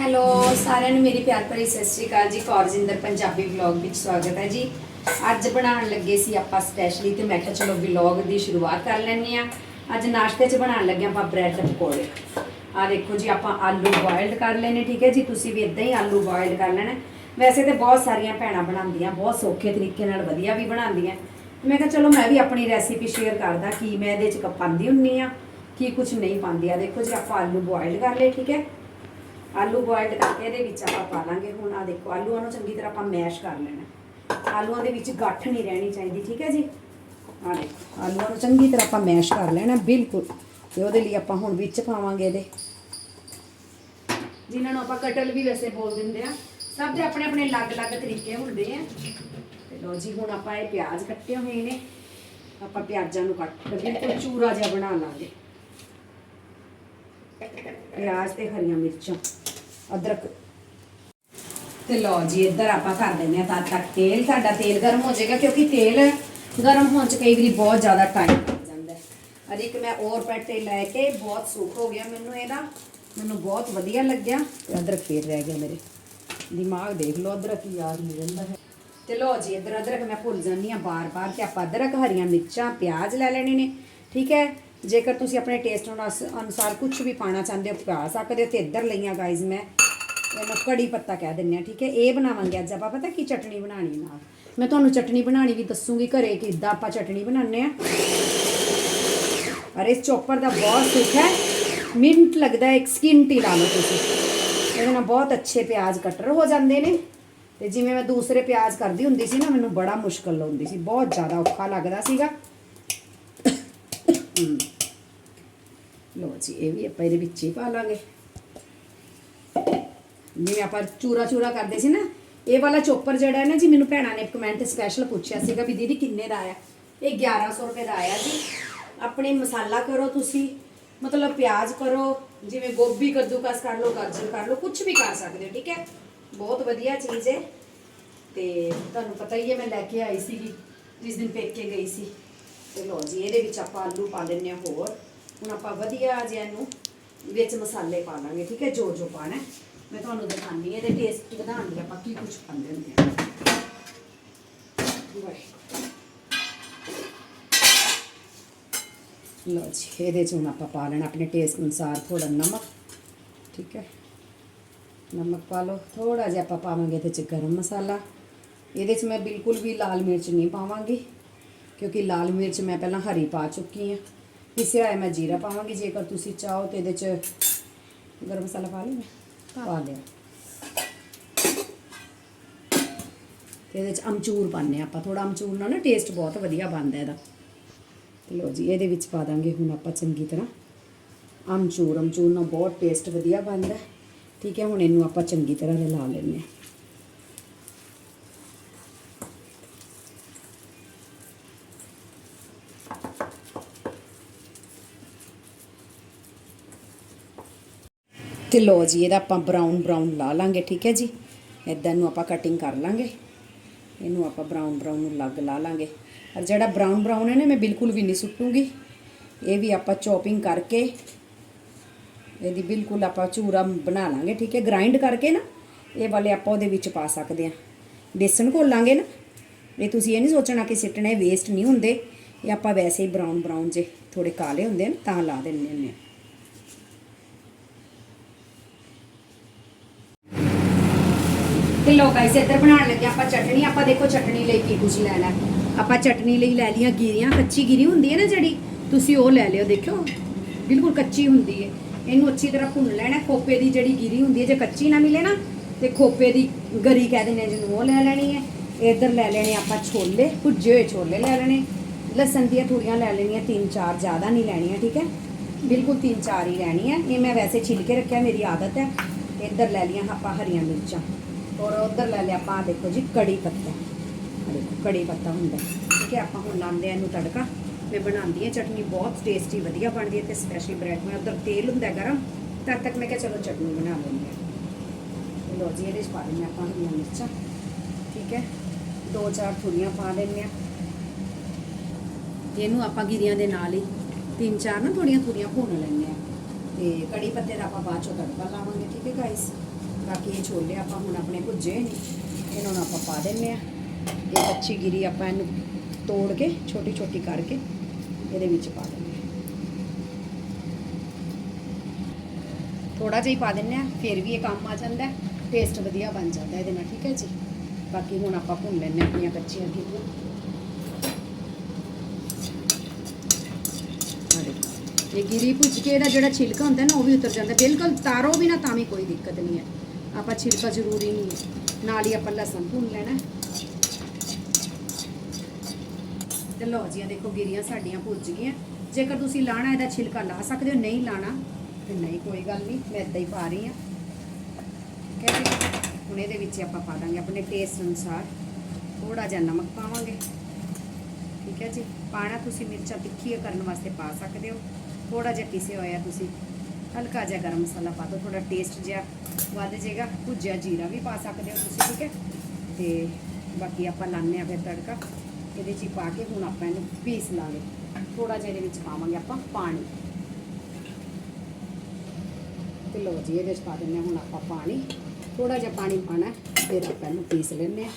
Hello, ਸਾਰਿਆਂ ਨੂੰ ਮੇਰੀ ਪਿਆਰ ਭਰੀ ਸਤਿ ਸ਼੍ਰੀ ਅਕਾਲ ਜੀ। ਕੌਰਜਿੰਦਰ ਪੰਜਾਬੀ ਵਲੌਗ ਵਿੱਚ ਸਵਾਗਤ ਹੈ ਜੀ। ਅੱਜ ਬਣਾਉਣ ਲੱਗੇ ਸੀ ਆਪਾਂ ਸਪੈਸ਼ਲੀ ਤੇ ਮੈਂ ਕਿਹਾ ਚਲੋ ਵਲੌਗ ਦੀ ਸ਼ੁਰੂਆਤ ਕਰ ਲੈਂਦੇ ਆ ਅੱਜ ਨਾਸ਼ਤੇ 'ਚ ਬਣਾਉਣ ਲੱਗੇ ਆਪਾਂ ਬ੍ਰੈਡ ਪਕੌੜੇ। ਆ ਦੇਖੋ ਜੀ, ਆਪਾਂ ਆਲੂ ਬੋਇਲਡ ਕਰ ਲੈਣੇ ਠੀਕ ਹੈ ਜੀ? ਤੁਸੀਂ ਵੀ ਇਦਾਂ ਹੀ ਆਲੂ ਬੋਇਲਡ ਕਰ ਲੈਣਾ। ਵੈਸੇ ਤੇ ਬਹੁਤ ਸਾਰੀਆਂ ਭੈਣਾਂ ਬਣਾਉਂਦੀਆਂ, ਬਹੁਤ ਸੌਖੇ ਤਰੀਕੇ ਨਾਲ ਵਧੀਆ ਵੀ ਬਣਾਉਂਦੀਆਂ। ਮੈਂ ਕਿਹਾ ਚਲੋ ਮੈਂ ਵੀ ਆਪਣੀ ਰੈਸਿਪੀ ਸ਼ੇਅਰ ਕਰਦਾ, ਕੀ ਮੈਂ ਇਹਦੇ 'ਚ ਕ- ਪਾਉਂਦੀ ਹੁੰਨੀ ਆ ਕੀ ਕੁਝ ਨਹੀਂ ਪਾਉਂਦੀ। ਆ ਦੇਖੋ ਜੀ, ਆਪਾਂ ਆਲੂ ਬੋਇਲਡ ਕਰ ਲਏ, ਠੀਕ ਹੈ? ਆਲੂ ਬੋਇਲਡ ਕਰਕੇ ਇਹਦੇ ਵਿੱਚ ਆਪਾਂ ਪਾ ਲਾਂਗੇ। ਹੁਣ ਆ ਦੇਖੋ, ਆਲੂਆਂ ਨੂੰ ਚੰਗੀ ਤਰ੍ਹਾਂ ਆਪਾਂ ਮੈਸ਼ ਕਰ ਲੈਣਾ ਆਲੂਆਂ ਦੇ ਵਿੱਚ ਗੱਠ ਨਹੀਂ ਰਹਿਣੀ ਚਾਹੀਦੀ, ਠੀਕ ਹੈ ਜੀ? ਆ ਦੇਖੋ, ਆਲੂਆਂ ਨੂੰ ਚੰਗੀ ਤਰ੍ਹਾਂ ਆਪਾਂ ਮੈਸ਼ ਕਰ ਲੈਣਾ ਬਿਲਕੁਲ। ਤੇ ਉਹਦੇ ਲਈ ਆਪਾਂ ਹੁਣ ਵਿੱਚ ਪਾਵਾਂਗੇ ਇਹਦੇ। ਜਿਨ੍ਹਾਂ ਨੂੰ ਆਪਾਂ ਕਟਲ ਵੀ ਵੈਸੇ ਬੋਲ ਦਿੰਦੇ ਆ, ਸਭ ਦੇ ਆਪਣੇ ਆਪਣੇ ਅਲੱਗ-ਅਲੱਗ ਤਰੀਕੇ ਹੁੰਦੇ ਆ। ਤੇ ਲੋ ਜੀ, ਹੁਣ ਆਪਾਂ ਇਹ ਪਿਆਜ਼ ਕੱਟੇ ਹੋਏ ਨੇ। ਆਪਾਂ ਪਿਆਜ਼ਾਂ ਨੂੰ ਕੱਟ, ਬਿਲਕੁਲ ਚੂਰਾ ਜਿਹਾ ਬਣਾ ਲਾਂਗੇ। ਪਿਆਜ਼ ਤੇ ਹਰੀਆਂ ਮਿਰਚਾਂ। ਅਦਰਕ। ਤੇ ਲਓ ਜੀ, ਇੱਧਰ ਆਪਾਂ ਕਰ ਦਿੰਦੇ ਆ ਤਦ ਤੱਕ ਤੇਲ। ਸਾਡਾ ਤੇਲ ਗਰਮ ਹੋ ਜਾਏਗਾ ਕਿਉਂਕਿ ਤੇਲ ਗਰਮ ਹੋਣ ਚ ਕਈ ਵਾਰੀ ਬਹੁਤ ਜ਼ਿਆਦਾ ਟਾਈਮ ਲੱਗ ਜਾਂਦਾ ਹੈ। ਅਜੇ ਇੱਕ ਮੈਂ ਔਰ ਪੈਟੇ ਲੈ ਕੇ ਬਹੁਤ ਸੁੱਖ ਹੋ ਗਿਆ। ਮੈਨੂੰ ਇਹਦਾ ਮੈਨੂੰ ਬਹੁਤ ਵਧੀਆ ਲੱਗਿਆ। ਤੇ ਅਦਰਕ ਫੇਰ ਰਹਿ ਗਿਆ ਮੇਰੇ। ਦਿਮਾਗ ਦੇਖ ਲਓ, ਅਦਰਕ ਯਾਦ ਨਹੀਂ ਰਹਿੰਦਾ ਹੈ। ਤੇ ਲਓ ਜੀ, ਇੱਧਰ ਅਦਰਕ ਮੈਂ ਭੁੱਲ ਜਾਂਦੀ ਆ ਬਾਰ-ਬਾਰ ਕਿ ਆਪਾਂ ਅਦਰਕ, ਹਰੀਆਂ ਮਿਰਚਾਂ, ਪਿਆਜ਼ ਲੈ ਲੈਣੇ ਨੇ। ਠੀਕ ਹੈ? ਜੇਕਰ ਤੁਸੀਂ ਆਪਣੇ ਟੇਸਟ ਅਨੁਸਾਰ ਕੁਝ ਵੀ ਪਾਣਾ ਚਾਹੁੰਦੇ ਹੋ ਪਾ ਸਕਦੇ ਹੋ, ਤੇ ਇੱਧਰ ਲਈਆਂ ਗਾਇਜ਼ ਮੈਂ। ਇਹਨੂੰ ਕੜੀ ਪੱਤਾ ਕਹਿ ਦਿੰਦੇ ਆ ਠੀਕ ਹੈ? ਇਹ ਬਣਾਵਾਂਗੇ ਅੱਜ ਆਪਾਂ। ਪਤਾ ਕੀ ਚਟਣੀ ਬਣਾਣੀ ਨਾਲ? ਮੈਂ ਤੁਹਾਨੂੰ ਚਟਣੀ ਬਣਾਣੀ ਵੀ ਦੱਸੂਗੀ ਘਰੇ ਕਿੱਦਾਂ ਆਪਾਂ ਚਟਣੀ ਬਣਾਉਂਦੇ ਆ ਅਰੇ ਇਸ ਚੋਪਰ ਦਾ ਬਹੁਤ ਸੁੱਖ ਹੈ। ਮਿੰਟ ਲੱਗਦਾ ਇੱਕ ਸਕਿੰਟ ਟੀ ਲਾ ਲਓ ਤੁਸੀਂ। ਇਹਦੇ ਨਾਲ ਬਹੁਤ ਅੱਛੇ ਪਿਆਜ਼ ਕਟਰ ਹੋ ਜਾਂਦੇ ਨੇ। ਤੇ ਜਿਵੇਂ ਮੈਂ ਦੂਸਰੇ ਪਿਆਜ਼ ਕਰਦੀ ਹੁੰਦੀ ਸੀ ਨਾ, ਮੈਨੂੰ ਬੜਾ ਮੁਸ਼ਕਲ ਹੁੰਦੀ ਸੀ। ਬਹੁਤ ਜ਼ਿਆਦਾ ਔਖਾ ਲੱਗਦਾ ਸੀਗਾ। ਹਮ। ਲਓ ਜੀ, ਇਹ ਵੀ ਆਪਾਂ ਇਹਦੇ ਵਿੱਚ ਹੀ ਪਾ ਲਾਂਗੇ। ਜਿਵੇਂ ਆਪਾਂ ਚੂਰਾ ਚੂਰਾ ਕਰਦੇ ਸੀ ਨਾ, ਇਹ ਵਾਲਾ ਚੋਪਰ ਜਿਹੜਾ ਹੈ ਨਾ ਜੀ, ਮੈਨੂੰ ਭੈਣਾਂ ਨੇ ਕਮੈਂਟ ਸਪੈਸ਼ਲ ਪੁੱਛਿਆ ਸੀਗਾ ਵੀ ਦੀਦੀ ਕਿੰਨੇ ਦਾ ਆਇਆ? ਇਹ 1100 ਰੁਪਏ ਦਾ ਆਇਆ ਜੀ। ਆਪਣੇ ਮਸਾਲਾ ਕਰੋ ਤੁਸੀਂ, ਮਤਲਬ ਪਿਆਜ਼ ਕਰੋ, ਜਿਵੇਂ ਗੋਭੀ, ਕੱਦੂਕਸ ਕਰ ਲਓ, ਗਾਜਰ ਕਰ ਲਓ ਕੁਝ ਵੀ ਕਰ ਸਕਦੇ ਹੋ, ਠੀਕ ਹੈ? ਬਹੁਤ ਵਧੀਆ ਚੀਜ਼ ਹੈ। ਤੇ ਤੁਹਾਨੂੰ ਪਤਾ ਹੀ ਹੈ, ਮੈਂ ਲੈ ਕੇ ਆਈ ਸੀਗੀ, ਜਿਸ ਦਿਨ ਪੇਕੇ ਗਈ ਸੀ। ਤੇ ਲਓ ਜੀ, ਇਹਦੇ ਵਿੱਚ ਆਪਾਂ ਆਲੂ ਪਾ ਦਿੰਨੇ ਆ ਹੋਰ। ਹੁਣ ਆਪਾਂ ਵਧੀਆ ਜਿਹਾ ਇਹਨੂੰ ਵਿੱਚ ਮਸਾਲੇ ਪਾ ਲਾਂਗੇ ਠੀਕ ਹੈ? ਜੋ ਜੋ ਪਾਣਾ ਹੈ। ਮੈਂ ਤੁਹਾਨੂੰ ਦਿਖਾਉਂਦੀ ਹਾਂ, ਇਹਦੇ ਟੇਸਟ ਵਧਾਉਣ ਲਈ ਆਪਾਂ ਕੀ ਕੁਝ ਪਾਉਂਦੇ ਹੁੰਦੇ ਆ ਵਾਹਿਗੁਰੂ। ਲਓ ਜੀ, ਇਹਦੇ ਚ ਹੁਣ ਆਪਾਂ ਪਾ ਲੈਣਾ ਆਪਣੇ ਟੇਸਟ ਅਨੁਸਾਰ ਥੋੜਾ ਨਮਕ, ਠੀਕ ਹੈ? ਨਮਕ ਪਾ ਲਓ ਥੋੜਾ ਜਿਹਾ ਆਪਾਂ ਪਾਵਾਂਗੇ ਇਹਦੇ ਚ ਗਰਮ ਮਸਾਲਾ। ਇਹਦੇ ਚ ਮੈਂ ਬਿਲਕੁਲ ਵੀ ਲਾਲ ਮਿਰਚ ਨਹੀਂ ਪਾਵਾਂਗੀ। ਕਿਉਂਕਿ ਲਾਲ ਮਿਰਚ ਮੈਂ ਪਹਿਲਾਂ ਹਰੀ ਪਾ ਚੁੱਕੀ ਹਾਂ। ਪਿਸਿਆ ਹੋਇਆ ਮੈਂ ਜੀਰਾ ਪਾਵਾਂਗੀ ਜੇਕਰ ਤੁਸੀਂ ਚਾਹੋ ਤੇ ਇਹਦੇ ਚ ਗਰਮ ਮਸਾਲਾ ਪਾ ਲਿਆ ਪਾ ਲਿਆ ਤੇ ਇਹਦੇ ਚ ਅਮਚੂਰ ਪਾਣੇ ਆਪਾਂ। ਥੋੜਾ ਅਮਚੂਰ ਨਾਲ ਨਾ ਟੇਸਟ ਬਹੁਤ ਵਧੀਆ ਬਣਦਾ ਇਹਦਾ। ਲਓ ਜੀ ਇਹਦੇ ਵਿੱਚ ਪਾ ਦਾਂਗੇ ਹੁਣ ਆਪਾਂ ਚੰਗੀ ਤਰ੍ਹਾਂ। ਅਮਚੂਰ ਅਮਚੂਰ ਨਾਲ ਬਹੁਤ ਟੇਸਟ ਵਧੀਆ ਬਣਦਾ। ਠੀਕ ਹੈ ਹੁਣ ਇਹਨੂੰ ਆਪਾਂ ਚੰਗੀ ਤਰ੍ਹਾਂ ਰਲਾ ਲੈਂਦੇ ਹਾਂ। ਤੇ ਲੋ ਜੀ, ਇਹਦਾ ਆਪਾਂ ਬਰਾਊਨ ਬਰਾਊਨ ਲਾ ਲਾਂਗੇ, ਠੀਕ ਹੈ ਜੀ? ਇਦਾਂ ਨੂੰ ਆਪਾਂ ਕਟਿੰਗ ਕਰ ਲਾਂਗੇ। ਇਹਨੂੰ ਆਪਾਂ ਬਰਾਊਨ ਬਰਾਊਨ ਲੱਗ ਲਾ ਲਾਂਗੇ। ਔਰ ਜਿਹੜਾ ਬਰਾਊਨ ਬਰਾਊਨ ਹੈ ਨਾ, ਮੈਂ ਬਿਲਕੁਲ ਵੀ ਨਹੀਂ ਸੁੱਟੂਗੀ। ਇਹ ਵੀ ਆਪਾਂ ਚੌਪਿੰਗ ਕਰਕੇ, ਇਹਦੀ ਬਿਲਕੁਲ ਆਪਾਂ ਚੂਰਾ ਬਣਾ ਲਾਂਗੇ, ਠੀਕ ਹੈ? ਗ੍ਰਾਈਂਡ ਕਰਕੇ ਨਾ, ਇਹ ਵਾਲੇ ਆਪਾਂ ਉਹਦੇ ਵਿੱਚ ਪਾ ਸਕਦੇ ਹਾਂ। ਬੇਸਣ ਘੋਲਾਂਗੇ ਨਾ, ਇਹ ਤੁਸੀਂ ਇਹ ਨਹੀਂ ਸੋਚਣਾ ਕਿ ਸਿੱਟਣੇ ਵੇਸਟ ਨਹੀਂ ਹੁੰਦੇ। ਇਹ ਆਪਾਂ ਵੈਸੇ ਹੀ ਬਰਾਊਨ ਬਰਾਊਨ ਜੇ ਥੋੜੇ ਕਾਲੇ ਹੁੰਦੇ ਨੇ, ਤਾਂ ਲਾ ਦਿੰਦੇ ਹੁੰਦੇ ਆ ਤੇ ਲੋ ਗਾਇਸ ਇੱਧਰ ਬਣਾਉਣ ਲੱਗੇ, ਆਪਾਂ ਚਟਣੀ, ਆਪਾਂ ਦੇਖੋ ਚਟਣੀ ਲਈ ਕੀ ਕੁਝ ਲੈਣਾ ਆਪਾਂ ਚਟਣੀ ਲਈ ਲੈ ਲਈਆਂ ਗਿਰੀਆਂ, ਕੱਚੀ ਗਿਰੀ ਹੁੰਦੀ ਹੈ ਨਾ ਜਿਹੜੀ, ਤੁਸੀਂ ਉਹ ਲੈ ਲਿਓ, ਦੇਖਿਓ। ਬਿਲਕੁਲ ਕੱਚੀ ਹੁੰਦੀ ਹੈ। ਇਹਨੂੰ ਅੱਛੀ ਤਰ੍ਹਾਂ ਭੁੰਨ ਲੈਣਾ, ਖੋਪੇ ਦੀ ਜਿਹੜੀ ਗਿਰੀ ਹੁੰਦੀ ਹੈ, ਜੇ ਕੱਚੀ ਨਾ ਮਿਲੇ ਨਾ, ਤੇ ਖੋਪੇ ਦੀ ਗਰੀ ਕਹਿ ਦਿੰਦੇ ਆ ਜਿਹਨੂੰ ਉਹ ਲੈ ਲੈਣੀ ਹੈ। ਇੱਧਰ ਲੈ ਲੈਣੇ ਆਪਾਂ ਛੋਲੇ, ਭੁੱਜੇ ਹੋਏ ਛੋਲੇ ਲੈ ਲੈਣੇ। ਲਸਣ ਦੀਆਂ ਥੋੜੀਆਂ ਲੈ ਲੈਣੀਆਂ, ਤਿੰਨ ਚਾਰ, ਜ਼ਿਆਦਾ ਨਹੀਂ ਲੈਣੀਆਂ, ਠੀਕ ਹੈ। ਬਿਲਕੁਲ ਤਿੰਨ ਚਾਰ ਹੀ ਲੈਣੀ ਹੈ ਇਹ ਮੈਂ ਵੈਸੇ ਛਿਲ ਕੇ ਰੱਖਿਆ, ਮੇਰੀ ਆਦਤ ਹੈ। ਇੱਧਰ ਲੈ ਲਈਆਂ ਆਪਾਂ ਹਰੀਆਂ ਮਿਰਚਾਂ। ਔਰ ਉੱਧਰ ਲੈ ਲਿਆ ਆਪਾਂ ਦੇਖੋ ਜੀ, ਕੜੀ ਪੱਤਾ। ਦੇਖੋ, ਕੜੀ ਪੱਤਾ ਹੁੰਦਾ। ਠੀਕ ਹੈ, ਆਪਾਂ ਹੁਣ ਲਾਉਂਦੇ ਆ ਇਹਨੂੰ ਤੜਕਾ। ਮੈਂ ਬਣਾਉਂਦੀ ਹਾਂ ਚਟਨੀ, ਬਹੁਤ ਟੇਸਟੀ ਵਧੀਆ ਬਣਦੀ ਹੈ ਤੇ ਸਪੈਸ਼ਲ ਬ੍ਰੈਡ ਮੈਂ ਉੱਧਰ ਤੇਲ ਹੁੰਦਾ ਗਰਮ, ਤਦ ਤੱਕ ਮੈਂ ਕਿਹਾ ਚਲੋ ਚਟਨੀ ਬਣਾ ਲੈਂਦੇ ਹਾਂ। ਲੋ ਜੀ, ਇਹਦੇ 'ਚ ਪਾ ਦਿੰਦੇ ਹਾਂ ਆਪਾਂ ਹਰੀਆਂ ਮਿਰਚਾਂ। ਠੀਕ ਹੈ, ਦੋ ਚਾਰ ਥੁੜੀਆਂ ਪਾ ਦਿੰਦੇ ਹਾਂ। ਇਹਨੂੰ ਆਪਾਂ ਗਿਰੀਆਂ ਦੇ ਨਾਲ ਹੀ ਤਿੰਨ ਚਾਰ ਨਾ ਥੋੜੀਆਂ ਥੋੜੀਆਂ ਭੁੰਨ ਲੈਂਦੇ ਆ ਤੇ ਕੜੀ ਪੱਤੇ ਦਾ ਆਪਾਂ ਬਾਅਦ ਚੋਂ ਤੜਕਾ ਲਾਵਾਂਗੇ, ਠੀਕ ਹੈ ਗਾਇਸ ਬਾਕੀ ਇਹ ਛੋਲੇ ਆਪਾਂ ਹੁਣ ਆਪਣੇ ਭੁੱਜੇ ਨੇ, ਇਹਨਾਂ ਨੂੰ ਆਪਾਂ ਪਾ ਦਿੰਨੇ ਆ ਇਹ ਕੱਚੀ ਗਿਰੀ ਆਪਾਂ ਇਹਨੂੰ ਤੋੜ ਕੇ, ਛੋਟੀ ਛੋਟੀ ਕਰਕੇ ਇਹਦੇ ਵਿੱਚ ਪਾ ਦਿੰਨੇ ਥੋੜਾ ਜਿਹਾ ਹੀ ਪਾ ਦਿੰਨੇ ਆ ਫਿਰ ਵੀ ਇਹ ਕੰਮ ਆ ਜਾਂਦਾ ਟੇਸਟ ਵਧੀਆ ਬਣ ਜਾਂਦਾ ਇਹਦੇ ਨਾਲ, ਠੀਕ ਹੈ ਜੀ? ਬਾਕੀ ਹੁਣ ਆਪਾਂ ਭੁੰਨ ਲੈਂਦੇ ਹਾਂ ਆਪਣੀਆਂ ਕੱਚੀਆਂ ਗਿਰੀਆਂ। ਇਹ ਗਿਰੀ ਭੁੱਜ ਕੇ ਇਹਦਾ ਜਿਹੜਾ ਛਿਲਕਾ ਹੁੰਦਾ ਨਾ, ਉਹ ਵੀ ਉਤਰ ਜਾਂਦਾ। ਬਿਲਕੁਲ ਤਾਰੋ ਵੀ ਨਾ, ਤਾਂ ਵੀ ਕੋਈ ਦਿੱਕਤ ਨਹੀਂ ਹੈ। ਆਪਾਂ ਛਿਲਕਾ ਜ਼ਰੂਰੀ ਨਹੀਂ ਹੈ। ਨਾਲ ਹੀ ਆਪਾਂ ਲਸਣ ਭੁੰਨ ਲੈਣਾ ਤੇ ਲਓ ਜੀ ਆ ਦੇਖੋ ਗਿਰੀਆਂ ਸਾਡੀਆਂ ਭੁੱਜ ਗਈਆਂ। ਜੇਕਰ ਤੁਸੀਂ ਲਾਣਾ, ਇਹਦਾ ਛਿਲਕਾ ਲਾ ਸਕਦੇ ਹੋ। ਨਹੀਂ ਲਾਣਾ, ਤੇ ਨਹੀਂ, ਕੋਈ ਗੱਲ ਨਹੀਂ, ਮੈਂ ਇਦਾਂ ਹੀ ਪਾ ਰਹੀ ਹਾਂ। ਠੀਕ ਹੈ ਜੀ? ਹੁਣ ਇਹਦੇ ਵਿੱਚ ਆਪਾਂ ਪਾ ਦਾਂਗੇ ਆਪਣੇ ਟੇਸਟ ਅਨੁਸਾਰ। ਥੋੜਾ ਜਿਹਾ ਨਮਕ ਪਾਵਾਂਗੇ। ਠੀਕ ਹੈ ਜੀ? ਪਾਣਾ ਤੁਸੀਂ ਮਿਰਚਾਂ ਤਿੱਖੀਆਂ ਕਰਨ ਵਾਸਤੇ ਪਾ ਸਕਦੇ ਹੋ। ਥੋੜਾ ਜਿਹਾ ਕਿਸੇ ਹੋਇਆ ਤੁਸੀਂ ਹਲਕਾ ਜਿਹਾ ਗਰਮ ਮਸਾਲਾ ਪਾ ਦਿਓ ਥੋੜਾ ਟੇਸਟ ਜਿਹਾ ਵੱਧ ਜਾਏਗਾ ਭੁੱਜਿਆ ਜੀਰਾ ਵੀ ਪਾ ਸਕਦੇ ਹੋ ਤੁਸੀਂ, ਠੀਕ ਹੈ? ਤੇ ਬਾਕੀ ਆਪਾਂ ਲਾਉਂਦੇ ਆ ਫਿਰ ਤੜਕਾ। ਇਹਦੇ 'ਚ ਹੀ ਪਾ ਕੇ ਹੁਣ ਆਪਾਂ ਇਹਨੂੰ ਪੀਸ ਲਾਂਗੇ ਥੋੜਾ ਜਿਹਾ ਇਹਦੇ ਵਿੱਚ ਪਾਵਾਂਗੇ ਆਪਾਂ ਪਾਣੀ। ਤੇ ਲਓ ਜੀ, ਇਹਦੇ 'ਚ ਪਾ ਦਿੰਦੇ ਹਾਂ ਹੁਣ ਆਪਾਂ ਪਾਣੀ। ਥੋੜਾ ਜਿਹਾ ਪਾਣੀ ਪਾਣਾ ਫਿਰ ਆਪਾਂ ਇਹਨੂੰ ਪੀਸ ਲੈਂਦੇ ਹਾਂ।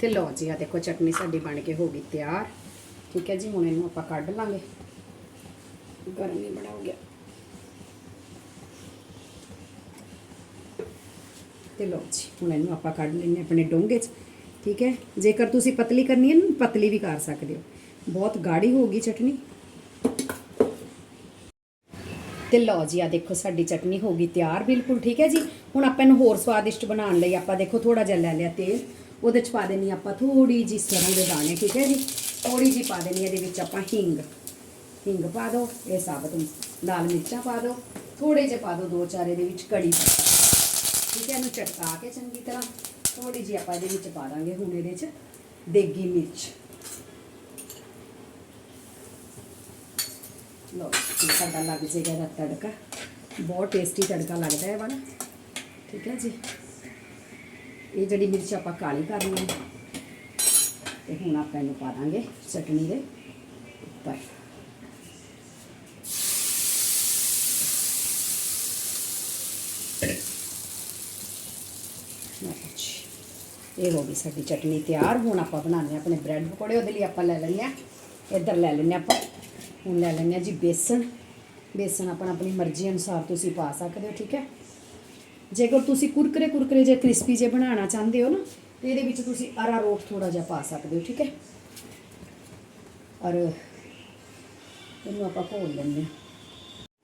ਤੇ ਲਓ ਜੀ ਆ ਦੇਖੋ, ਚਟਨੀ ਸਾਡੀ ਬਣ ਕੇ ਹੋ ਗਈ ਤਿਆਰ। ਠੀਕ ਹੈ ਜੀ, ਹੁਣ ਇਹਨੂੰ ਆਪਾਂ ਕੱਢ ਲਾਂਗੇ। ਗਰਮ ਹੀ ਬਣਾ ਹੋ ਗਿਆ। ਤੇ ਲਓ ਜੀ, ਹੁਣ ਇਹਨੂੰ ਆਪਾਂ ਕੱਢ ਲੈਂਦੇ ਹਾਂ ਆਪਣੇ ਡੋਂਗੇ 'ਚ। ਠੀਕ ਹੈ, ਜੇਕਰ ਤੁਸੀਂ ਪਤਲੀ ਕਰਨੀ ਹੈ ਨਾ, ਪਤਲੀ ਵੀ ਕਰ ਸਕਦੇ ਹੋ। ਬਹੁਤ ਗਾੜੀ ਹੋ ਗਈ ਚਟਨੀ। ਤੇ ਲਓ ਜੀ ਆ ਦੇਖੋ, ਸਾਡੀ ਚਟਨੀ ਹੋ ਗਈ ਤਿਆਰ ਬਿਲਕੁਲ। ਠੀਕ ਹੈ ਜੀ, ਹੁਣ ਆਪਾਂ ਇਹਨੂੰ ਹੋਰ ਸਵਾਦਿਸ਼ਟ ਬਣਾਉਣ ਲਈ ਆਪਾਂ ਦੇਖੋ ਥੋੜਾ ਜਿਹਾ ਲੈ ਲਿਆ ਤੇਲ। ਉਹਦੇ ਚ ਪਾ ਦੇਣੀ ਆਪਾਂ ਥੋੜੀ ਜੀ ਸਰੋਂ ਦੇ ਦਾਣੇ, ਠੀਕ ਹੈ ਜੀ? ਥੋੜੀ ਜੀ ਪਾ ਦੇਣੀ, ਇਹਦੇ ਵਿੱਚ ਆਪਾਂ ਹਿੰਗ। ਹਿੰਗ ਪਾ ਦਿਓ ਇਹ ਸਾਬਤ ਲਾਲ ਮਿਰਚਾਂ ਪਾ ਦਿਓ ਥੋੜੇ ਜਿਹੇ ਪਾ ਦਿਓ ਦੋ ਚਾਰ ਇਹਦੇ ਵਿੱਚ ਕੜੀ ਠੀਕ ਹੈ, ਇਹਨੂੰ ਚਟਕਾ ਕੇ ਚੰਗੀ ਤਰ੍ਹਾਂ ਥੋੜੀ ਜਿਹੀ ਆਪਾਂ ਇਹਦੇ ਵਿੱਚ ਪਾ ਦਾਂਗੇ ਹੁਣ ਇਹਦੇ 'ਚ ਦੇਗੀ ਮਿਰਚ। ਲੋ ਇਹ ਸਾਡਾ ਲੱਗ ਜਾਏਗਾ ਇਹਦਾ ਤੜਕਾ। ਬਹੁਤ ਟੇਸਟੀ ਤੜਕਾ ਲੱਗਦਾ ਹੈ ਵਾਲਾ ਠੀਕ ਹੈ ਜੀ? ਇਹ ਜਿਹੜੀ ਮਿਰਚ ਆਪਾਂ ਕਾਲੀ ਕਰਨੀ ਹੈ, ਤੇ ਹੁਣ ਆਪਾਂ ਇਹਨੂੰ ਪਾ ਦਾਂਗੇ ਚਟਨੀ ਦੇ ਉੱਪਰ। ਇਹ ਹੋ ਗਈ ਸਾਡੀ ਚਟਨੀ ਤਿਆਰ। ਹੁਣ ਆਪਾਂ ਬਣਾਉਂਦੇ ਹਾਂ ਆਪਣੇ ਬ੍ਰੈਡ ਪਕੌੜੇ, ਉਹਦੇ ਲਈ ਆਪਾਂ ਲੈ ਲੈਂਦੇ ਹਾਂ। ਇੱਧਰ ਲੈ ਲੈਂਦੇ ਹਾਂ ਆਪਾਂ। ਹੁਣ ਲੈ ਲੈਂਦੇ ਹਾਂ ਜੀ ਬੇਸਣ। ਬੇਸਣ ਆਪਣਾ ਆਪਣੀ ਮਰਜ਼ੀ ਅਨੁਸਾਰ ਤੁਸੀਂ ਪਾ ਸਕਦੇ ਹੋ, ਠੀਕ ਹੈ? ਜੇਕਰ ਤੁਸੀਂ ਕੁਰਕਰੇ ਕੁਰਕਰੇ ਜੇ ਕ੍ਰਿਸਪੀ ਜੇ ਬਣਾਉਣਾ ਚਾਹੁੰਦੇ ਹੋ ਨਾ, ਤੇ ਇਹਦੇ ਵਿੱਚ ਤੁਸੀਂ ਅਰਾਰੋਟ ਥੋੜਾ ਜਿਹਾ ਪਾ ਸਕਦੇ ਹੋ, ਠੀਕ ਹੈ? ਔਰ ਇਹਨੂੰ ਆਪਾਂ ਘੋਲ ਲੈਂਦੇ ਹਾਂ।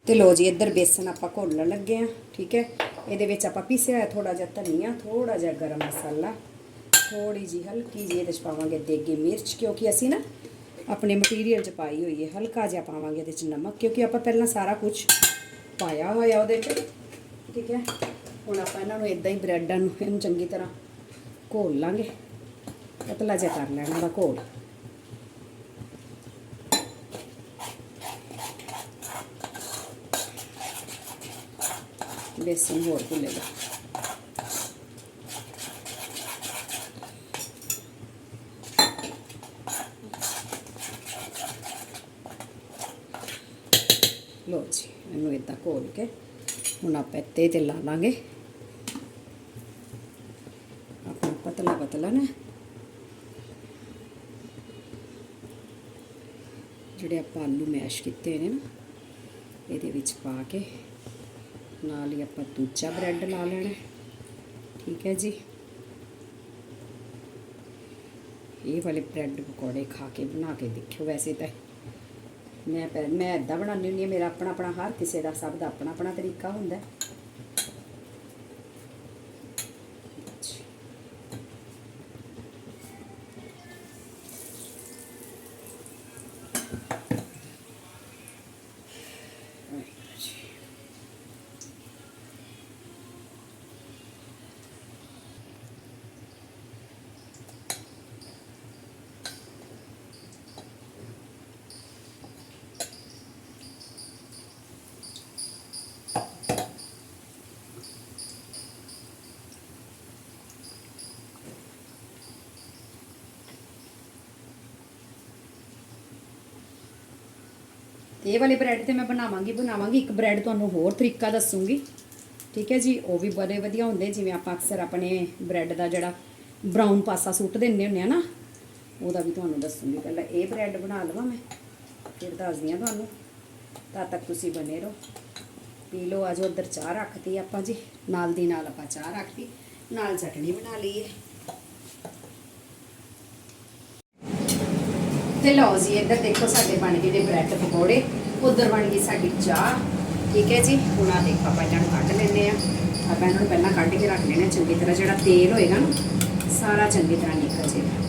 ਤੇ ਲੋ ਜੀ, ਇੱਧਰ ਬੇਸਨ ਆਪਾਂ ਘੋਲਣ ਲੱਗੇ ਆ ਠੀਕ ਹੈ? ਇਹਦੇ ਵਿੱਚ ਆਪਾਂ ਪੀਸਿਆ ਹੋਇਆ ਥੋੜਾ ਜਿਹਾ ਧਨੀਆ ਥੋੜਾ ਜਿਹਾ ਗਰਮ ਮਸਾਲਾ ਥੋੜੀ ਜੀ ਹਲਕੀ ਜੀ ਇਹਦੇ ਚ ਪਾਵਾਂਗੇ ਦੇਗੀ ਮਿਰਚ, ਕਿਉਂਕਿ ਅਸੀਂ ਨਾ ਆਪਣੇ ਮਟੀਰੀਅਲ ਚ ਪਾਈ ਹੋਈ ਹੈ, ਹਲਕਾ ਜਿਹਾ ਪਾਵਾਂਗੇ ਇਹਦੇ ਚ ਨਮਕ, ਕਿਉਂਕਿ ਆਪਾਂ ਪਹਿਲਾਂ ਸਾਰਾ ਕੁਝ ਪਾਇਆ ਹੋਇਆ ਉਹਦੇ ਚ, ਠੀਕ ਹੈ? ਹੁਣ ਆਪਾਂ ਇਹਨਾਂ ਨੂੰ ਇਦਾਂ ਹੀ ਬ੍ਰੈਡਾਂ ਨੂੰ ਇਹਨੂੰ ਚੰਗੀ ਤਰ੍ਹਾਂ ਘੋਲ ਲਾਂਗੇ। ਪਤਲਾ ਜਿਹਾ ਕਰ ਲੈਣਾ ਦਾ ਘੋਲ। ਬੇਸਨ ਹੋਰ ਭੁੱਲੇਗਾ ਲੋ ਜੀ, ਇਹਨੂੰ ਇਦਾਂ ਘੋਲ ਕੇ ਹੁਣ ਆਪਾਂ ਇੱਥੇ ਤੇ ਲਾ ਲਾਂਗੇ ਆਪਾਂ ਪਤਲਾ ਪਤਲਾ ਨਾ ਜਿਹੜੇ ਆਪਾਂ ਆਲੂ ਮੈਸ਼ ਕੀਤੇ ਨੇ ਨਾ ਇਹਦੇ ਵਿੱਚ ਪਾ ਕੇ ਨਾਲ ਹੀ ਆਪਾਂ ਦੂਜਾ ਬ੍ਰੈਡ ਲਾ ਲੈਣਾ ਠੀਕ ਹੈ ਜੀ ਇਹ ਵਾਲੇ ਬ੍ਰੈਡ ਪਕੌੜੇ ਖਾ ਕੇ ਬਣਾ ਕੇ ਦੇਖਿਓ ਵੈਸੇ ਤਾਂ ਮੈਂ ਪਹਿ- ਮੈਂ ਇਦਾਂ ਬਣਾਉਂਦੀ ਹੁੰਦੀ ਹਾਂ, ਮੇਰਾ ਆਪਣਾ ਆਪਣਾ ਹਰ ਕਿਸੇ ਦਾ, ਸਭ ਦਾ ਆਪਣਾ ਆਪਣਾ ਤਰੀਕਾ ਹੁੰਦਾ ਹੈ। ਇਹ ਵਾਲੇ ਬ੍ਰੈਡ ਤੇ ਮੈਂ ਬਣਾਵਾਂਗੀ ਬਣਾਵਾਂਗੀ। ਇੱਕ ਬ੍ਰੈਡ ਤੁਹਾਨੂੰ ਹੋਰ ਤਰੀਕਾ ਦੱਸੂਗੀ। ਠੀਕ ਹੈ ਜੀ? ਉਹ ਵੀ ਬੜੇ ਵਧੀਆ ਹੁੰਦੇ ਜਿਵੇਂ ਆਪਾਂ ਅਕਸਰ ਆਪਣੇ ਬ੍ਰੈਡ ਦਾ ਜਿਹੜਾ ਬਰਾਊਨ ਪਾਸਾ ਸੁੱਟ ਦਿੰਦੇ ਹੁੰਦੇ ਆ ਨਾ, ਉਹਦਾ ਵੀ ਤੁਹਾਨੂੰ ਦੱਸੂਗੀ। ਪਹਿਲਾਂ ਇਹ ਬ੍ਰੈਡ ਬਣਾ ਲਵਾਂ ਮੈਂ। ਫਿਰ ਦੱਸਦੀ ਆ ਤੁਹਾਨੂੰ। ਤਦ ਤੱਕ ਤੁਸੀਂ ਬਨੇ ਰਹੋ। ਪੀ ਲਓ ਆਜੋ ਉਧਰ ਚਾਹ ਰੱਖਤੀ ਆਪਾਂ ਜੀ। ਨਾਲ ਦੀ ਨਾਲ ਆਪਾਂ ਚਾਹ ਰੱਖਤੀ। ਨਾਲ ਚਟਣੀ ਬਣਾ ਲਈਏ। ਤੇ ਲਓ ਜੀ, ਇੱਧਰ ਦੇਖੋ ਸਾਡੇ ਬਣ ਗਏ ਨੇ ਬ੍ਰੈਡ ਪਕੌੜੇ, ਉਧਰ ਬਣ ਗਈ ਸਾਡੀ ਚਾਹ। ਠੀਕ ਹੈ ਜੀ, ਹੁਣ ਆ ਦੇਖੋ ਆਪਾਂ ਇਹਨਾਂ ਨੂੰ ਕੱਢ ਲੈਂਦੇ ਆ ਆਪਾਂ ਇਹਨਾਂ ਨੂੰ ਪਹਿਲਾਂ ਕੱਢ ਕੇ ਰੱਖ ਲੈਣਾ, ਚੰਗੀ ਤਰ੍ਹਾਂ ਜਿਹੜਾ ਤੇਲ ਹੋਏਗਾ ਨਾ, ਸਾਰਾ ਚੰਗੀ ਤਰ੍ਹਾਂ ਨਿਕਲ ਜਾਏਗਾ।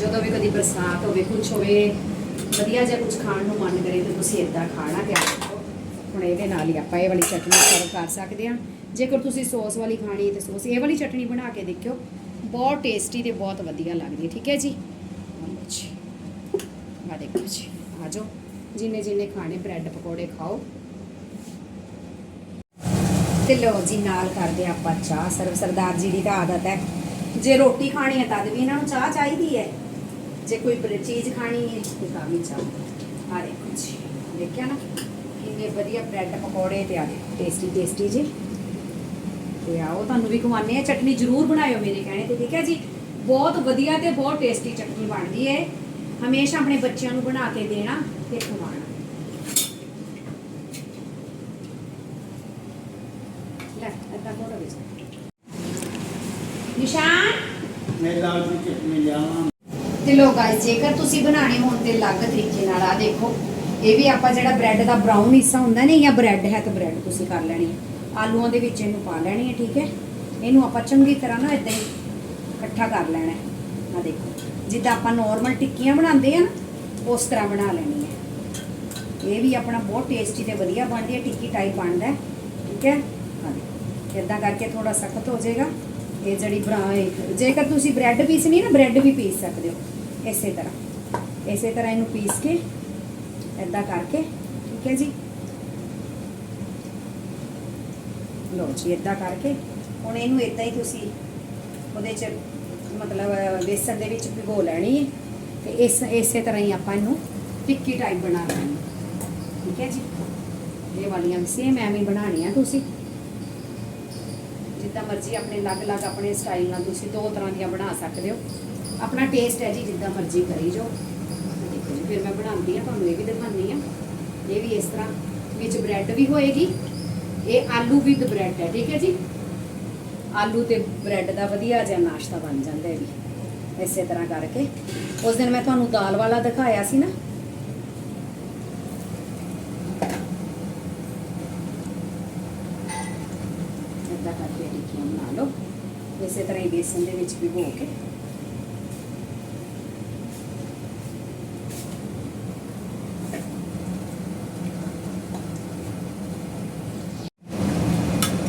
ਜਦੋਂ ਵੀ ਕਦੀ ਬਰਸਾਤ ਹੋਵੇ ਕੁਝ ਹੋਵੇ, ਵਧੀਆ ਜਿਹਾ ਕੁਝ ਖਾਣ ਨੂੰ ਮਨ ਕਰੇ ਤਾਂ ਤੁਸੀਂ ਇਦਾਂ ਖਾਣਾ ਤਿਆਰ। ਹੁਣ ਇਹਦੇ ਨਾਲ ਹੀ ਆਪਾਂ ਇਹ ਵਾਲੀ ਚਟਨੀ ਸਰਵ ਕਰ ਸਕਦੇ ਹਾਂ। ਜੇਕਰ ਤੁਸੀਂ ਸੌਸ ਵਾਲੀ ਖਾਣੀ ਹੈ ਤੇ ਸੌਸ, ਇਹ ਵਾਲੀ ਚਟਨੀ ਬਣਾ ਕੇ ਦੇਖਿਓ, ਬਹੁਤ ਟੇਸਟੀ ਤੇ ਬਹੁਤ ਵਧੀਆ ਲੱਗਦੀ ਹੈ, ਠੀਕ ਹੈ ਜੀ? ਆਹ ਲਓ ਆ ਦੇਖੋ ਜੀ, ਆ ਜਾਓ। ਜਿੰਨੇ ਜਿੰਨੇ ਖਾਣੇ ਬ੍ਰੈਡ ਪਕੌੜੇ ਖਾਓ। ਤੇ ਲਓ ਜੀ, ਨਾਲ ਕਰਦੇ ਹਾਂ ਆਪਾਂ ਚਾਹ। ਸਰਵ, ਸਰਦਾਰ ਜੀ ਦੀ ਤਾਂ ਆਦਤ ਹੈ। ਜੇ ਰੋਟੀ ਖਾਣੀ ਹੈ ਤਦ ਵੀ ਇਹਨਾਂ ਨੂੰ ਚਾਹ ਚਾਹੀਦੀ ਹੈ। ਜੇ ਕੋਈ ਚੀਜ਼ ਖਾਣੀ ਹੈ, ਤਾਂ ਵੀ ਚਾਹ। ਆ ਦੇਖੋ ਜੀ, ਦੇਖਿਆ ਨਾ? ਕਿੰਨੇ ਵਧੀਆ ਬ੍ਰੈਡ ਪਕੌੜੇ ਤੇ ਆ ਟੇਸਟੀ ਟੇਸਟੀ ਜੀ। ਤੇ ਆਓ ਤੁਹਾਨੂੰ ਵੀ ਖਵਾਉਂਦੇ ਆ ਚਟਨੀ ਜ਼ਰੂਰ ਬਣਾਇਓ ਮੇਰੇ ਕਹਿਣੇ ਤੇ ਠੀਕ ਹੈ ਜੀ? ਬਹੁਤ ਵਧੀਆ ਤੇ ਬਹੁਤ ਟੇਸਟੀ ਚਟਨੀ ਬਣਦੀ ਹੈ ਹਮੇਸ਼ਾ ਆਪਣੇ ਬੱਚਿਆਂ ਨੂੰ ਬਣਾ ਕੇ ਦੇਣਾ ਤੇ ਖਵਾਉਣਾ। ਲੈ ਅੱਧਾ ਕੋੜਾ ਵਿੱਚ ਨਿਸ਼ਾਨ? ਮੈਂ ਲਾਲ ਦੀ ਚਟਨੀ ਲਿਆਵਾਂ। ਤੇ ਲੋ ਗਾਇਸ ਜੇਕਰ ਤੁਸੀਂ ਬਣਾਣੇ ਹੋਣ ਤੇ ਅਲੱਗ ਤਰੀਕੇ ਨਾਲ ਆ ਦੇਖੋ। ਇਹ ਵੀ ਆਪਾਂ ਜਿਹੜਾ ਬ੍ਰੈਡ ਦਾ ਬਰਾਊਨ ਹਿੱਸਾ ਹੁੰਦਾ ਨਹੀਂ, ਜਾਂ ਬ੍ਰੈਡ ਹੈ ਤਾਂ ਬ੍ਰੈਡ ਤੁਸੀਂ ਕਰ ਲੈਣੀ ਹੈ। ਆਲੂਆਂ ਦੇ ਵਿੱਚ ਇਹਨੂੰ ਪਾ ਲੈਣੀ ਹੈ, ਠੀਕ ਹੈ? ਇਹਨੂੰ ਆਪਾਂ ਚੰਗੀ ਤਰ੍ਹਾਂ ਨਾ ਇਦਾਂ ਹੀ ਇਕੱਠਾ ਕਰ ਲੈਣਾ ਹੈ। ਆ ਦੇਖੋ, ਜਿੱਦਾਂ ਆਪਾਂ ਨਾਰਮਲ ਟਿੱਕੀਆਂ ਬਣਾਉਂਦੇ ਆ ਨਾ, ਉਸ ਤਰ੍ਹਾਂ ਬਣਾ ਲੈਣੀ ਹੈ। ਇਹ ਵੀ ਆਪਣਾ ਬਹੁਤ ਟੇਸਟੀ ਤੇ ਵਧੀਆ ਬਣਦੀ ਹੈ, ਟਿੱਕੀ ਟਾਈਪ ਬਣਦਾ ਠੀਕ ਹੈ? ਆ ਦੇਖੋ ਇਦਾਂ ਕਰਕੇ ਥੋੜਾ ਸਖਤ ਹੋ ਜਾਏਗਾ। ਇਹ ਜਿਹੜੀ ਬਰਾ ਜੇਕਰ ਤੁਸੀਂ ਬ੍ਰੈਡ ਪੀਸਣੀ ਨਾ ਬ੍ਰੈਡ ਵੀ ਪੀਸ ਸਕਦੇ ਹੋ, ਇਸੇ ਤਰ੍ਹਾਂ। ਇਸੇ ਤਰ੍ਹਾਂ ਇਹਨੂੰ ਪੀਸ ਕੇ ਇਦਾਂ ਕਰਕੇ, ਠੀਕ ਹੈ ਜੀ? ਲਓ ਜੀ ਇਦਾਂ ਕਰਕੇ। ਹੁਣ ਇਹਨੂੰ ਇਦਾਂ ਹੀ ਤੁਸੀਂ ਉਹਦੇ ਚ ਮਤਲਬ ਵੇਸਣ ਦੇ ਵਿੱਚ ਭਿਗੋ ਲੈਣੀ ਹੈ ਤੇ ਇਸ, ਇਸੇ ਤਰ੍ਹਾਂ ਹੀ ਆਪਾਂ ਇਹਨੂੰ ਟਿੱਕੀ ਟਾਈਪ ਬਣਾ ਲੈਣੀ ਠੀਕ ਹੈ ਜੀ? ਇਹ ਵਾਲੀਆਂ ਵੀ ਸੇਮ ਐਵੇਂ ਬਣਾਉਣੀਆਂ ਤੁਸੀਂ। ਜਿੱਦਾਂ ਮਰਜ਼ੀ ਆਪਣੇ ਅਲੱਗ-ਅਲੱਗ ਆਪਣੇ ਸਟਾਈਲ ਨਾਲ ਤੁਸੀਂ ਦੋ ਤਰ੍ਹਾਂ ਦੀਆਂ ਬਣਾ ਸਕਦੇ ਹੋ। ਆਪਣਾ ਟੇਸਟ ਹੈ ਜੀ, ਜਿੱਦਾਂ ਮਰਜ਼ੀ ਕਰੀ ਜਾਓ। ਫਿਰ ਮੈਂ ਬਣਾਉਂਦੀ ਆ ਤੁਹਾਨੂੰ ਇਹ ਵੀ ਦਿਖਾਉਂਦੀ ਆ ਇਹ ਵੀ ਇਸ ਤਰ੍ਹਾਂ ਵਿੱਚ ਬ੍ਰੈਡ ਵੀ ਹੋਏਗੀ। ਇਹ ਆਲੂ ਵਿਦ ਬ੍ਰੈਡ ਹੈ, ਠੀਕ ਹੈ ਜੀ? ਆਲੂ ਤੇ ਬ੍ਰੈਡ ਦਾ ਵਧੀਆ ਜਿਹਾ ਨਾਸ਼ਤਾ ਬਣ ਜਾਂਦਾ ਹੈ ਵੀ, ਇਸੇ ਤਰ੍ਹਾਂ ਕਰਕੇ। ਉਸ ਦਿਨ ਮੈਂ ਤੁਹਾਨੂੰ ਦਾਲ ਵਾਲਾ ਦਿਖਾਇਆ ਸੀ ਨਾ। ਇਦਾਂ ਕਰਕੇ ਟਿੱਕੀਆਂ ਬਣਾ ਲਓ। ਇਸੇ ਤਰ੍ਹਾਂ ਹੀ ਬੇਸਨ ਦੇ ਵਿੱਚ ਭਿਗੋ ਕੇ।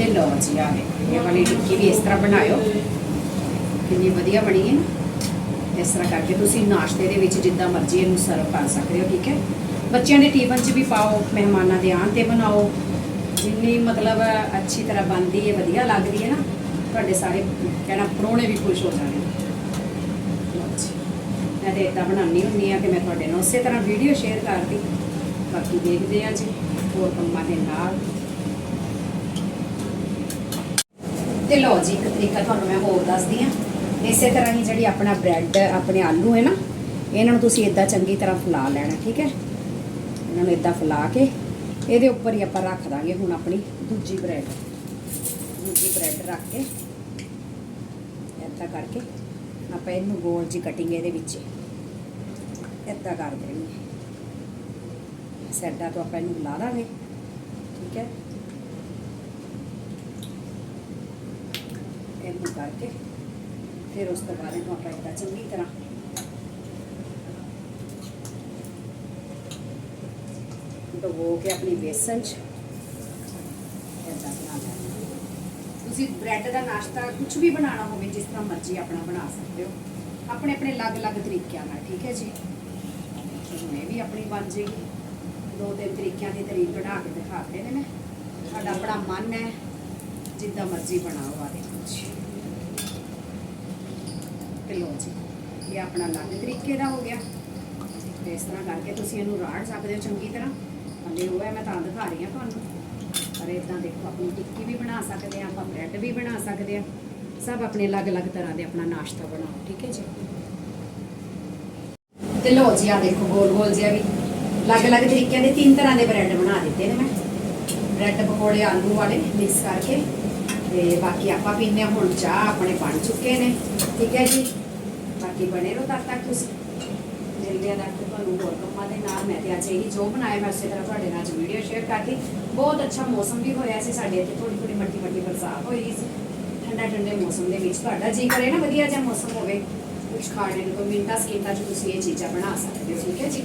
ਤੇ ਲਓ ਜੀ ਆ ਦੇਖੋ ਇਹ ਵਾਲੀ ਟਿੱਕੀ ਵੀ ਇਸ ਤਰ੍ਹਾਂ ਬਣਾਇਓ। ਕਿੰਨੀ ਵਧੀਆ ਬਣੀ ਹੈ। ਨਾ ਇਸ ਤਰ੍ਹਾਂ ਕਰਕੇ ਤੁਸੀਂ ਨਾਸ਼ਤੇ ਦੇ ਵਿੱਚ ਜਿੱਦਾਂ ਮਰਜ਼ੀ ਇਹਨੂੰ ਸਰਵ ਕਰ ਸਕਦੇ ਹੋ, ਠੀਕ ਹੈ? ਬੱਚਿਆਂ ਦੇ ਟਿਫਨ 'ਚ ਵੀ ਪਾਓ, ਮਹਿਮਾਨਾਂ ਦੇ ਆਉਣ ਤੇ ਬਣਾਓ। ਜਿੰਨੀ ਮਤਲਬ ਅੱਛੀ ਤਰ੍ਹਾਂ ਬਣਦੀ ਹੈ, ਵਧੀਆ ਲੱਗਦੀ ਹੈ ਨਾ, ਤੁਹਾਡੇ ਸਾਰੇ ਕਹਿਣਾ ਪਰੋਣੇ ਵੀ ਖੁਸ਼ ਹੋ ਜਾਣਗੇ। ਲਓ ਜੀ। ਮੈਂ ਤੇ ਇਦਾਂ ਬਣਾਉਣੀ ਹੁੰਦੀ ਆ ਕਿ ਮੈਂ ਤੁਹਾਡੇ ਨਾਲ ਉਸੇ ਤਰ੍ਹਾਂ ਵੀਡੀਓ ਸ਼ੇਅਰ ਕਰਦੀ। ਬਾਕੀ ਦੇਖਦੇ ਆ ਜੀ, ਹੋਰ ਕੰਮਾਂ ਦੇ ਨਾਲ। ਤੇ ਲਓ ਜੀ, ਇੱਕ ਤਰੀਕਾ ਤੁਹਾਨੂੰ ਮੈਂ ਹੋਰ ਦੱਸਦੀ ਆ ਇਸੇ ਤਰ੍ਹਾਂ ਹੀ ਜਿਹੜੀ ਆਪਣਾ ਬ੍ਰੈਡ, ਆਪਣੇ ਆਲੂ ਹੈ ਨਾ, ਇਹਨਾਂ ਨੂੰ ਤੁਸੀਂ ਇਦਾਂ ਚੰਗੀ ਤਰ੍ਹਾਂ ਫੁਲਾ ਲੈਣਾ, ਠੀਕ ਹੈ? ਇਹਨਾਂ ਨੂੰ ਇਦਾਂ ਫੁਲਾ ਕੇ, ਇਹਦੇ ਉੱਪਰ ਹੀ ਆਪਾਂ ਰੱਖ ਦਾਂਗੇ ਹੁਣ ਆਪਣੀ ਦੂਜੀ ਬ੍ਰੈਡ। ਦੂਜੀ ਬ੍ਰੈਡ ਰੱਖ ਕੇ ਇਦਾਂ ਕਰਕੇ ਆਪਾਂ ਇਹਨੂੰ ਗੋਲ ਜੀ ਕਟਿੰਗ ਇਹਦੇ ਵਿੱਚ ਇਦਾਂ ਕਰ ਦੇਣੀ ਹੈ। ਤੋਂ ਆਪਾਂ ਇਹਨੂੰ ਲਾ ਦਾਂਗੇ, ਠੀਕ ਹੈ? ਇਹਨੂੰ ਕਰਕੇ ਫਿਰ ਉਸ ਤੋਂ ਬਾਅਦ ਇਹਨੂੰ ਆਪਾਂ ਇਦਾਂ ਚੰਗੀ ਤਰ੍ਹਾਂ ਡੁਬੋ ਕੇ ਆਪਣੀ ਬੇਸਨ ਚ ਇਦਾਂ ਬਣਾ ਲੈਣਾ। ਤੁਸੀਂ ਬ੍ਰੈਡ ਦਾ ਨਾਸ਼ਤਾ ਕੁਝ ਵੀ ਬਣਾਉਣਾ ਹੋਵੇ, ਜਿਸ ਤਰ੍ਹਾਂ ਮਰਜ਼ੀ ਆਪਣਾ ਬਣਾ ਸਕਦੇ ਹੋ। ਆਪਣੇ ਆਪਣੇ ਅਲੱਗ-ਅਲੱਗ ਤਰੀਕਿਆਂ ਨਾਲ, ਠੀਕ ਹੈ ਜੀ? ਹੁਣ ਇਹ ਵੀ ਆਪਣੀ ਬਣ ਜੇਗੀ। ਦੋ ਤਿੰਨ ਤਰੀਕਿਆਂ ਦੀ ਤਰੀਕ ਬਣਾ ਕੇ ਦਿਖਾਤੇ ਨੇ। ਮੈਂ ਸਾਡਾ ਆਪਣਾ ਮਨ ਹੈ। ਜਿੱਦਾਂ ਮਰਜ਼ੀ ਬਣਾਓ ਆ ਦੇਖੋ ਤੇ ਲਓ ਜੀ, ਇਹ ਆਪਣਾ ਅਲੱਗ ਤਰੀਕੇ ਦਾ ਹੋ ਗਿਆ। ਤੇ ਇਸ ਤਰ੍ਹਾਂ ਕਰਕੇ ਤੁਸੀਂ ਇਹਨੂੰ ਰਾੜ ਸਕਦੇ ਹੋ ਚੰਗੀ ਤਰ੍ਹਾਂ। ਹਲੇ ਉਹ ਮੈਂ ਤਾਂ ਦਿਖਾ ਰਹੀ ਹਾਂ ਤੁਹਾਨੂੰ। ਪਰ ਇਦਾਂ ਦੇਖੋ ਆਪਣੀ ਟਿੱਕੀ ਵੀ ਬਣਾ ਸਕਦੇ ਆ ਆਪਾਂ ਬ੍ਰੈਡ ਵੀ ਬਣਾ ਸਕਦੇ ਆ ਸਭ ਆਪਣੇ ਅਲੱਗ-ਅਲੱਗ ਤਰ੍ਹਾਂ ਦੇ ਆਪਣਾ ਨਾਸ਼ਤਾ ਬਣਾਓ, ਠੀਕ ਹੈ ਜੀ। ਤੇ ਲਓ ਜੀ ਆ ਦੇਖੋ ਗੋਲ ਗੋਲ ਜਿਹਾ ਵੀ। ਅਲੱਗ-ਅਲੱਗ ਤਰੀਕਿਆਂ ਦੇ ਤਿੰਨ ਤਰ੍ਹਾਂ ਦੇ ਬ੍ਰੈਡ ਬਣਾ ਦਿੱਤੇ ਨੇ ਮੈਂ। ਬ੍ਰੈਡ ਪਕੌੜੇ, ਆਲੂ ਵਾਲੇ, ਮਿਕਸ ਕਰਕੇ। ਤੇ ਬਾਕੀ ਆਪਾਂ ਪੀਨੇ ਹੁਣ ਚਾਹ, ਆਪਣੇ ਬਣ ਚੁੱਕੇ ਨੇ। ਠੀਕ ਹੈ ਜੀ? ਬਾਕੀ ਬਣੇ ਰਹੋ ਤਦ ਤੱਕ ਤੁਸੀਂ। ਮਿਲਦੇ ਆ ਤੱਕ ਤੁਹਾਨੂੰ ਹੋਰ ਕੰਮਾਂ ਦੇ ਨਾਲ। ਮੈਂ ਤੇ ਅੱਜ ਇਹੀ ਜੋ ਬਣਾਇਆ, ਮੈਂ ਉਸੇ ਤਰ੍ਹਾਂ ਤੁਹਾਡੇ ਨਾਲ ਵੀਡੀਓ ਸ਼ੇਅਰ ਕਰਤੀ ਬਹੁਤ ਅੱਛਾ ਮੌਸਮ ਵੀ ਹੋਇਆ ਸੀ। ਸਾਡੇ ਇੱਥੇ ਥੋੜੀ ਥੋੜੀ ਮੱਟੀ ਮੱਟੀ ਬਰਸਾਤ ਹੋਈ ਸੀ। ਠੰਡਾ ਠੰਡੇ ਮੌਸਮ ਦੇ ਵਿੱਚ ਤੁਹਾਡਾ ਜੀ ਕਰੇ ਨਾ ਵਧੀਆ ਜਿਹਾ ਮੌਸਮ ਹੋਵੇ। ਕੁਝ ਖਾਣੇ ਨੂੰ ਤਾਂ ਮਿੰਟਾਂ ਸਕਿੰਟਾਂ 'ਚ ਤੁਸੀਂ ਇਹ ਚੀਜ਼ਾਂ ਬਣਾ ਸਕਦੇ ਹੋ। ਠੀਕ ਹੈ ਜੀ?